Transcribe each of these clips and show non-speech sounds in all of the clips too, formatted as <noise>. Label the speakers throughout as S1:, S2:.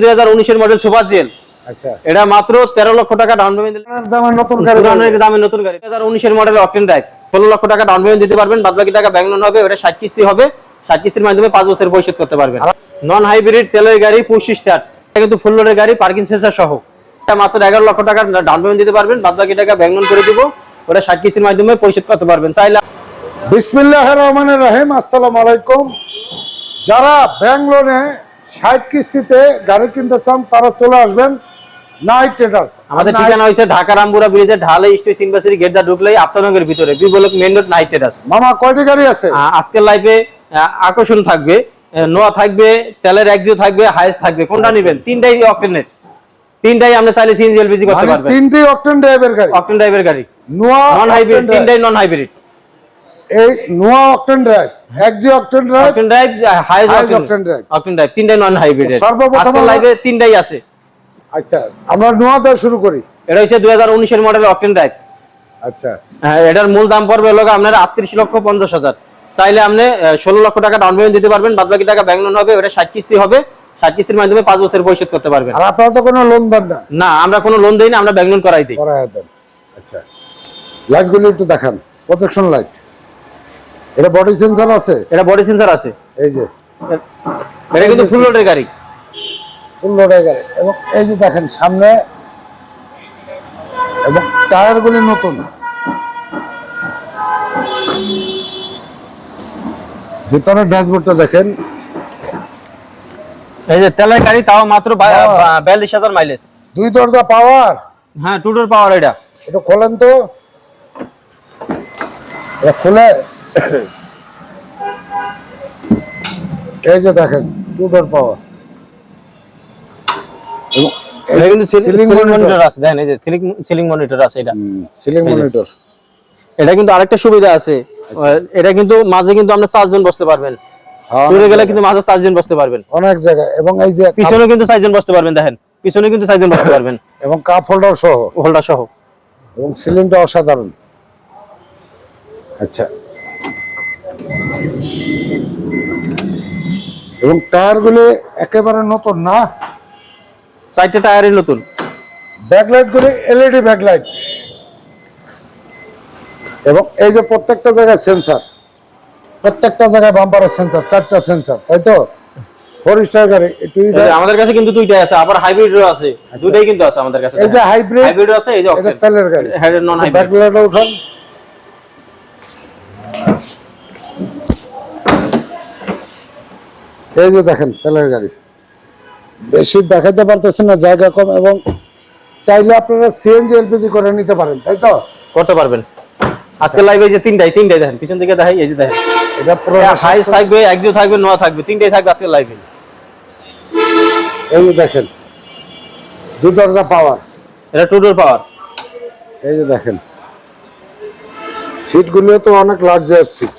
S1: দুই হাজার উনিশের মডেল সুপার জেল
S2: আচ্ছা।
S1: এটা মাত্র তেরো লক্ষ টাকা ডাউন পেমেন্ট
S2: নতুন গাড়ি
S1: দামে নতুন গাড়ি। দুই হাজার উনিশের মডেল অকটেন ড্রাইভ ষোলো লক্ষ টাকা ডাউন পেমেন্ট দিতে পারবেন বাদ বাকি টাকা ব্যাংক লোন হবে ওটা ষাট কিস্তি হবে। ষাট কিস্তির মাধ্যমে পাঁচ বছর পরিশোধ করতে পারবেন। নন হাইব্রিড তেলের গাড়ি পঁচিশ এটা কিন্তু ফুল লোডের গাড়ি পার্কিং সেন্সার সহ। এটা মাত্র এগারো লক্ষ টাকা ডাউন পেমেন্ট দিতে পারবেন বাদ বাকি টাকা ব্যাংক লোন করে দিব। ওটা ষাট কিস্তির মাধ্যমে পরিশোধ করতে পারবেন। চাইলে
S2: বিসমিল্লাহ রহমানের রহিম আসসালামু আলাইকুম। যারা ব্যাঙ্গলোরে ষাট কিস্তিতে গাড়ি কিনতে চান তারা চলে আসবেন নাইট ট্রেডার্স
S1: আমাদের ঠিকানা হয়েছে ঢাকা রামপুরা ব্রিজের ঢালে স্টেজ ইউনিভার্সিটি গেট দা ঢুকলেই আফতারনগের ভিতরে। বিবলক মেন রোড নাইট টেরাস
S2: মামা কয়টি গাড়ি আছে?
S1: আজকের লাইভে আকর্ষণ থাকবে নোয়া থাকবে তেলের একজিও থাকবে হাইস থাকবে। কোনটা নেবেন? তিনটাই অকটেনের তিনটাই আপনি চাইলে সিএনজি এলপিজি করতে
S2: মানে
S1: পারবেন।
S2: তিনটি অকটেন ড্রাইভের গাড়ি।
S1: অকটেন ড্রাইভের গাড়ি।
S2: নোয়া
S1: নন হাইব্রিড তিনটাই নন হাইব্রিড
S2: এই Noah octane drive octane drive
S1: octane drive octane octane drive. তিনটাই নন হাইব্রিড
S2: সর্বপ্রথম
S1: লাইভে তিনটাই আছে।
S2: আচ্ছা আমরা নোয়া দিয়ে শুরু করি।
S1: এটা হচ্ছে দুই হাজার উনিশের মডেল অকটেন ড্রাইভ।
S2: আচ্ছা।
S1: হ্যাঁ, এটার মূল দাম পড়বে হলো আপনার আটত্রিশ লক্ষ পঞ্চাশ হাজার। চাইলে আপনি ষোলো লক্ষ টাকা ডাউন পেমেন্ট দিতে পারবেন বাদ বাকি টাকা ব্যাংক লোন হবে ওটা ষাট কিস্তি হবে। ষাট কিস্তির মাধ্যমে পাঁচ বছর পরিশোধ করতে পারবেন।
S2: আর আপনারা তো কোনো লোন দেন না?
S1: না আমরা কোনো লোন দিই না আমরা ব্যাংক লোন করাই দিই।
S2: করায় দেন। আচ্ছা। লাইটগুলো একটু দেখান। প্রোটেকশন লাইট এটা বডি সেন্সার আছে?
S1: এটা বডি সেন্সার আছে।
S2: এই যে।
S1: এটা কিন্তু ফুল লোডের গাড়ি।
S2: ফুল লোডের গাড়ি। এবং এই যে দেখেন সামনে এবং টায়ারগুলি নতুন। ভিতরে ড্যাশবোর্ডটা দেখেন।
S1: এই যে তেলের গাড়ি তাও মাত্র। বা- বিয়াল্লিশ হাজার মাইলেজ
S2: দুই দরজা পাওয়ার
S1: হ্যাঁ টুটোর পাওয়ার এটা।
S2: এটা খোলেন তো। এটা খুলে। এই যে দেখেন টু ডোর পাওয়ার
S1: এটা কিন্তু
S2: সিলিং
S1: সিলিং
S2: মনিটর
S1: মনিটর আছে দেখেন এই যে সিলিং সিলিং মনিটর আছে এটা।
S2: সিলিং মনিটর
S1: এটা কিন্তু আরেকটা সুবিধা আছে। এটা কিন্তু মাঝে কিন্তু আপনি চারজন বসতে পারবেন। টুরে গেলে কিন্তু মাঝে চারজন বসতে পারবেন।
S2: অনেক জায়গায়। এবং এই যে
S1: পিছনে কিন্তু চারজন বসতে পারবেন দেখেন। পিছনে কিন্তু চারজন বসতে পারবেন। <laughs>
S2: এবং কাপ হোল্ডার সহ।
S1: হোল্ডার সহ।
S2: এবং সিলিংটা অসাধারণ। আচ্ছা। এবং টায়ারগুলি একেবারে নতুন না?
S1: চারটে টায়ারই নতুন।
S2: ব্যাকলাইট গুলি এলইডি ব্যাকলাইট। এবং এই যে প্রত্যেকটা জায়গায় সেন্সার প্রত্যেকটা জায়গায় বাম্পারের সেন্সার চারটা সেন্সার তাই তো? ফোর স্টার গাড়ি একটু
S1: আমাদের কাছে কিন্তু দুইটাই আছে আবার হাইব্রিডও আছে। দুইটাই কিন্তু আছে আমাদের কাছে।
S2: এই যে হাইব্রিড
S1: হাইব্রিড আছে এই যে
S2: তেলের গাড়ি।
S1: হেড নন হাইব্রিড
S2: ব্যাকলাইটে উঠান। এই যে দেখেন তেলের গাড়ি। বেশি দেখাতে পারতেছেন না জায়গা কম এবং চাইলে আপনারা সিএনজি এলপিজি করে নিতে পারেন তাই তো?
S1: করতে পারবেন। আজকে লাইভে যে তিনটাই তিনটাই দেখেন পিছন দিকে দেখাই এই যে দেখেন।
S2: এটা পুরো
S1: হাইস থাকবে একজিও থাকবে নোয়া থাকবে তিনটাই থাকবে আজকে লাইভে
S2: এই। যে দেখেন দু দরজা পাওয়ার
S1: এটা টুডোর পাওয়ার
S2: এই যে দেখেন সিটগুলো তো অনেক লার্জার সিট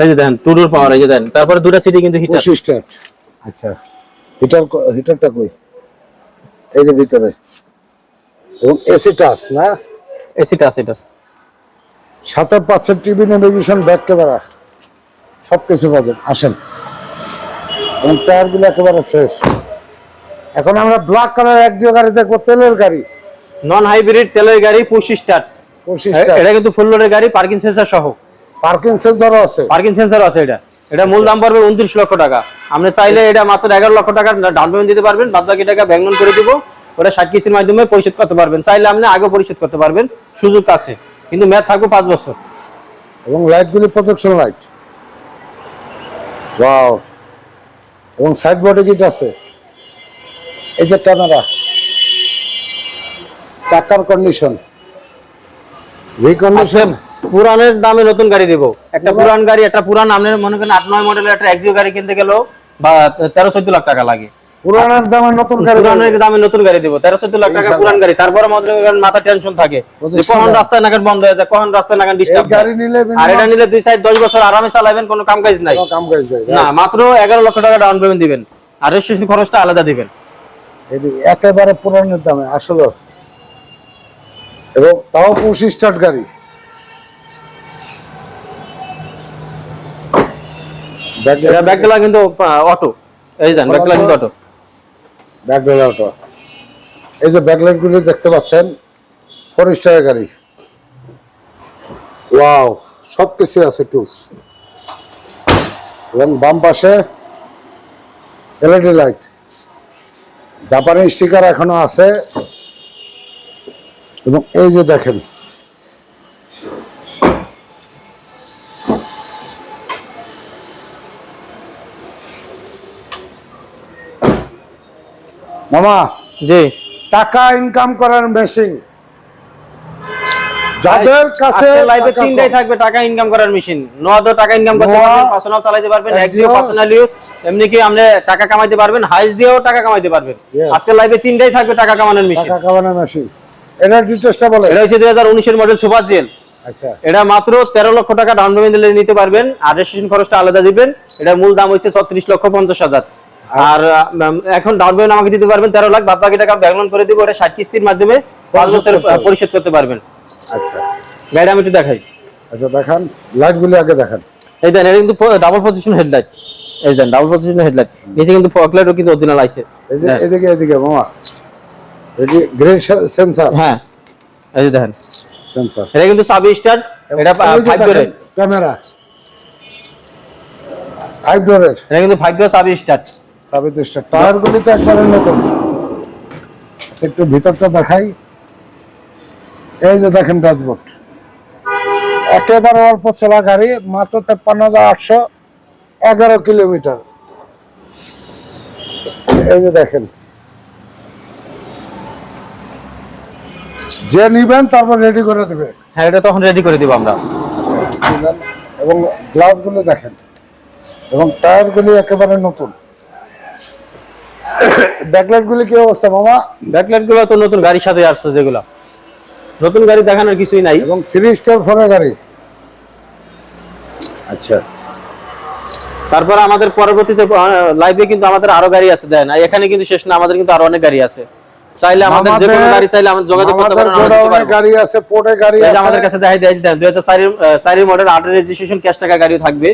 S1: এই যে দেখেন টুডোর পাওয়ার এই যে দেখেন তারপরে দুটা সিটি কিন্তু হিটার
S2: আচ্ছা। হিটার হিটারটা কই? এই যে ভিতরে। এবং এসি টাচ না?
S1: এসিটা আছে এটা
S2: সাথে পাঁচের টিভি নেভিগেশন ব্যাক ক্যামেরা সব কিছু পাবেন। আসেন। এবং টায়ারগুলো একেবারে ফ্রেশ এখন আমরা ব্ল্যাক কালার এক যে গাড়ি দেখব তেলের গাড়ি।
S1: নন হাইব্রিড তেলের গাড়ি পঁচিশ স্টার্ট
S2: পঁচিশ
S1: এটা কিন্তু ফুল লোডের গাড়ি পার্কিং সেন্সার সহ।
S2: পার্কিং সেন্সারও আছে।
S1: পার্কিং সেন্সার আছে এটা। এটা মূল দাম পড়বে উনত্রিশ লক্ষ টাকা। আপনি চাইলে এটা মাত্র এগারো লক্ষ টাকা ডাউন পেমেন্ট দিতে পারবেন। বাদ বাকি টাকা ব্যাংক লোন করে দিব। ওটা ষাট কিস্তির মাধ্যমে পরিশোধ করতে পারবেন। চাইলে আপনি আগে পরিশোধ করতে পারবেন। সুযোগ আছে। কিন্তু মেয়াদ থাকবে পাঁচ বছর।
S2: এবং লাইটগুলি প্রজেকশন লাইট ওয়াও এবং সাইড বডি কিট আছে এই যে ক্যামেরা চাকার কন্ডিশন রিকন্ডিশন
S1: পুরানের দামে নতুন গাড়ি দিব। একটা পুরান গাড়ি একটা পুরান আপনার মনে করেন আট নয় মডেলের একটা একজিও গাড়ি কিনতে গেলেও বা তেরো চোদ্দ লাখ টাকা লাগে।
S2: পুরানোর দামে নতুন গাড়ি
S1: পুরানের দামে নতুন গাড়ি দিব তেরো চোদ্দ লাখ টাকা পুরান গাড়ি। তারপরে মাথা টেনশন থাকে। যে কখন রাস্তায় বন্ধ হয়ে যায় কখন রাস্তায় ডিস্টার্ব
S2: গাড়ি নিলে
S1: আর এটা নিলে দুই সাইড দশ বছর আরামে চালাবেন কোনো কাম কাজ নাই।
S2: কাম কাজ দেয়
S1: না মাত্র এগারো লক্ষ টাকা ডাউন পেমেন্ট দিবেন। আর রেজিস্ট্রেশন খরচটা আলাদা দিবেন।
S2: একেবারে পুরানোর দামে আসলে। এবং তাও পঁচিশ স্টার্ট গাড়ি।
S1: ব্যাকডেলা কিন্তু অটো এই দেন ব্যাকডেলা কিন্তু অটো
S2: ব্যাকলাইট অটো এই যে ব্যাকলাইট দেখতে পাচ্ছেন ফোর স্টারের গাড়ি। ওয়াও সব কিছু আছে টুলস এবং বাম পাশে এলইডি লাইট জাপানি স্টিকার এখনও আছে। এবং এই যে দেখেন মামা
S1: জি।
S2: টাকা ইনকাম করার মেশিন যাদের কাছে
S1: লাইভে তিনটাই থাকবে টাকা ইনকাম করার মেশিন নোয়াদও টাকা ইনকাম করতে পারবেন পার্সোনাল চালাতে পারবেন
S2: একদিও-
S1: পার্সোনাল ইউজ এমনি কি আপনি টাকা কামাইতে পারবেন হাইস দিয়েও টাকা কামাইতে পারবেন। আজকে লাইভে তিনটাই থাকবে টাকা কামানোর মেশিন
S2: টাকা কামানোর মেশিন এটার ডিটেলসটা বলে।
S1: এটা হচ্ছে দুই হাজার উনিশের মডেল সুপার জেল
S2: আচ্ছা।
S1: এটা মাত্র তেরো লক্ষ টাকা ডাউন পেমেন্ট দিলে নিতে পারবেন আর রেজিস্ট্রেশন খরচটা আলাদা দিবেন। এটা মূল দাম হচ্ছে ছত্রিশ লক্ষ পঞ্চাশ হাজার। আর এখন ডাউন পেমেন্ট আমাকে দিতে পারবেন তেরো লাখ বাদ বাকি টাকা ব্যাংক লোন করে দিব ওটা ষাট কিস্তির মাধ্যমে পাঁচ বছর পরিশোধ করতে পারবেন।
S2: আচ্ছা।
S1: গাড়ি আমি একটু দেখাই।
S2: আচ্ছা দেখান। লাইটগুলি আগে দেখান।
S1: এই দেন এটা কিন্তু ডাবল পজিশন হেডলাইট এই দেন ডাবল পজিশন হেডলাইট নিচে কিন্তু ফকলাইটও কিন্তু অরিজিনাল
S2: যে
S1: হ্যাঁ।
S2: এদিকে এদিকে মামা। এটি গ্রে সেন্সার
S1: হ্যাঁ। এই যে দেখেন।
S2: সেন্সার
S1: এটা কিন্তু সাব স্টার এটা ফাইভ ডোরের
S2: ক্যামেরা ফাইভ ডোরের
S1: এটা কিন্তু ফাইভ ডোর সাব স্টার
S2: সাবিত টায়ারগুলি তো একবারে নতুন। আচ্ছা, একটু ভিতরটা দেখাই। এই যে দেখেন ড্যাশবোর্ড। একেবারে অল্প চলা গাড়ি মাত্র তেপ্পান্ন হাজার আটশো এগারো কিলোমিটার। এই যে দেখেন। যে নিবেন তারপর রেডি করে দেবে।
S1: হ্যাঁ এটা তখন রেডি করে দিব আমরা।
S2: আচ্ছা। এবং গ্লাসগুলো দেখেন। এবং টায়ারগুলি একেবারে নতুন। ব্যাকলাইটগুলি কি অবস্থা মামা?
S1: ব্যাকলাইটগুলো তো নতুন গাড়ির সাথে আসছে যেগুলো। নতুন গাড়ি দেখানোর কিছুই নাই।
S2: এবং থ্রি স্টার ফোনের গাড়ি? আচ্ছা।
S1: তারপর আমাদের পরবর্তীতে লাইভে কিন্তু আমাদের আরও গাড়ি আছে দেন। এখানে কিন্তু শেষ না আমাদের কিন্তু আরও অনেক গাড়ি আছে। চাইলে আমাদের যে কোনো গাড়ি চাইলে আমাদের যোগাযোগ করতে পারেন
S2: গোডাউনে গাড়ি আছে পোর্টে গাড়ি আছে।
S1: আমাদের কাছে দেখাই দেন দুই হাজার চারের আহ, চারের মডেল আটের রেজিস্ট্রেশন ক্যাশ টাকা গাড়ি থাকবে।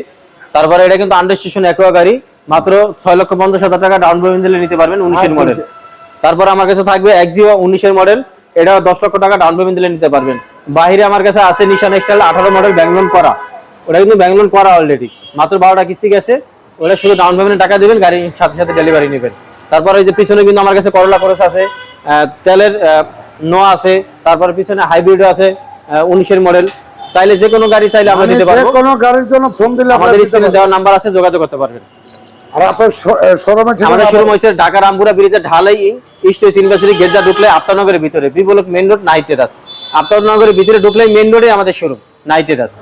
S1: তারপরে এটা কিন্তু আন্ডার স্টেশন একোয়া গাড়ি। মাত্র ছয় লক্ষ পঞ্চাশ হাজার টাকা ডাউন পেমেন্ট দিলে নিতে পারবেন উনিশের মডেল তারপর আমার কাছে থাকবে একজিও উনিশের মডেল এটা দশ লক্ষ টাকা ডাউন পেমেন্ট দিলে নিতে পারবেন। বাইরে আমার কাছে আছে নিশান এক্সটাইল আঠারো মডেল ব্যাংলোন করা। ওটা কিন্তু ব্যাংলোন করা অলরেডি মাত্র বারোটা কিস্তি গেছে। ওটা শুধু ডাউন পেমেন্টের টাকা দিবেন গাড়ি সাথে সাথে ডেলিভারি নেবেন। তারপরে এই যে পিছনে কিন্তু আমার কাছে করলা খরচ আছে তেলের নো আছে তারপর পিছনে হাইব্রিড আছে উনিশের মডেল চাইলে যে কোনো গাড়ি চাইলে আমরা
S2: মানে
S1: দিতে
S2: যে
S1: পারব।
S2: কোনো গাড়ির জন্য ফোন দিলে
S1: আমাদের স্ক্রিনে। দেওয়ার নাম্বার আছে যোগাযোগ করতে পারবেন।
S2: আর আপনার শোরুমে
S1: আমাদের শোরুম হচ্ছে ঢাকা রামপুরা ব্রিজের ঢালাই ইস্ট ওয়েস্ট ইউনিভার্সিটি গেটটা ঢুকলে আফতারনগরের ভিতরে মেন রোড নাইটেরাস আফতারনগরের ভিতরে ঢুকলে মেইন রোডে আমাদের শোরুম নাইটেড টেরাস